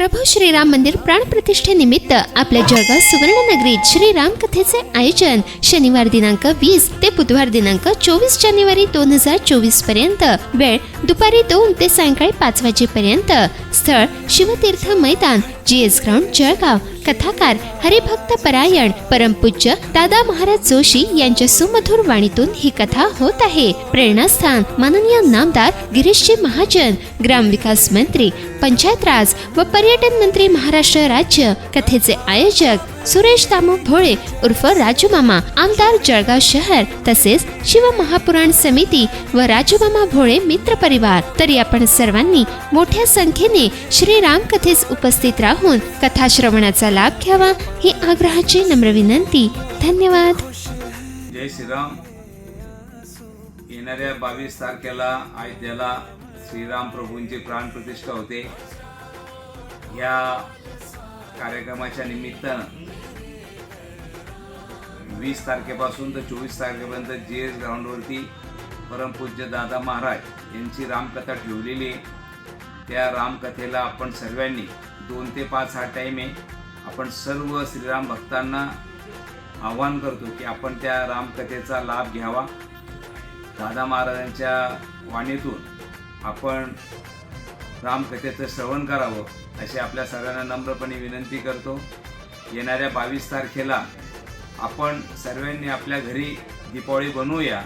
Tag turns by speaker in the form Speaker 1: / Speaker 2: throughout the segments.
Speaker 1: प्रभू श्रीराम मंदिर प्राणप्रतिष्ठेनिमित्त आपल्या जळगाव सुवर्णनगरीत श्रीराम कथेचे आयोजन शनिवार दिनांक वीस ते बुधवार दिनांक चोवीस जानेवारी दोन हजार चोवीसपर्यंत. वेळ दुपारी दोन ते सायंकाळी पाच वाजेपर्यंत. स्थळ शिवतीर्थ मैदान जी एस ग्राउंड जळगाव. कथाकार हरिभक्त परायण परमपूज्य दादा महाराज जोशी यांच्या सुमधुर वाणीतून ही कथा होत आहे. प्रेरणास्थान माननीय नामदार गिरीशजी महाजन. ग्रामविकास मंत्री पंचायत राज व पर्यटन मंत्री महाराष्ट्र राज्य. कथेचे आयोजक सुरेश दामो भोळे उर्फ राजूमामा आमदार जळगाव शहर तसेच शिवमहापुराण समिती व राजूमामा भोळे मित्र परिवार. तरी आपण सर्वांनी मोठ्या संख्येने श्रीराम कथेस उपस्थित राहून कथा श्रवणाचा लाभ घ्यावा ही आग्रहाची नम्र विनंती. धन्यवाद.
Speaker 2: जय श्रीराम. येणाऱ्या बावीस तारखेला अयोध्येला श्रीराम प्रभूंची प्राणप्रतिष्ठा होते. या कार्यक्रमाच्या निमित्तानं वीस तारखेपासून तर चोवीस तारखेपर्यंत जी एस ग्राउंडवरती परमपूज्य दादा महाराज यांची रामकथा ठेवलेली आहे. त्या रामकथेला आपण सर्वांनी दोन ते पाच हा टाईम आहे. आपण सर्व श्रीराम भक्तांना आव्हान करतो की आपण त्या रामकथेचा लाभ घ्यावा. दादा महाराजांच्या वाणीतून आपण रामकथेचं श्रवण करावं अशी आपल्या सगळ्यांना नम्रपणे विनंती करतो. येणाऱ्या बावीस तारखेला आपण सर्वांनी आपल्या घरी दीपावळी बनवूया.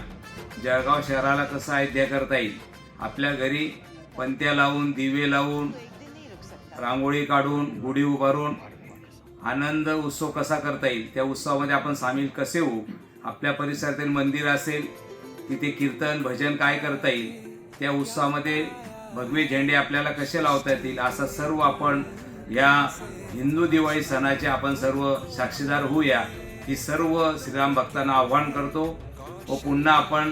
Speaker 2: जळगाव शहराला कसं अयोध्या करता येईल? आपल्या घरी पंत्या लावून दिवे लावून रांगोळी काढून गुढी उभारून आनंद उत्सव कसा करता येईल? त्या उत्सवामध्ये आपण सामील कसे होऊ? आपल्या परिसरातील मंदिर असेल तिथे कीर्तन भजन काय करता येईल? त्या उत्सवामध्ये भगवे झेंडे आपल्याला कसे लावता येतील? असं सर्व आपण या हिंदू दिवाळी सणाचे आपण सर्व साक्षीदार होऊया. ही सर्व श्रीराम भक्तांना आव्हान करतो. व पुन्हा आपण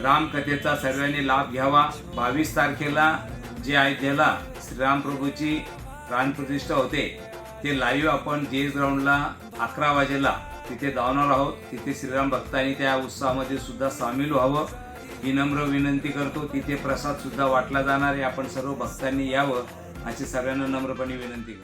Speaker 2: रामकथेचा सर्वांनी लाभ घ्यावा. बावीस तारखेला जे अयोध्येला श्रीराम प्रभूची प्राणप्रतिष्ठा होते. ते लाईव्ह आपण जे ग्राउंडला अकरा वाजेला तिथे धावणार आहोत. तिथे श्रीराम भक्तांनी त्या उत्सवामध्ये सुद्धा सामील व्हावं. विनम्र विनंती करतो. तिथे प्रसाद सुद्धा वाटला जाणार आहे. आपण सर्व भक्तांनी यावं अशी सगळ्यांना नम्रपणे विनंती करतो.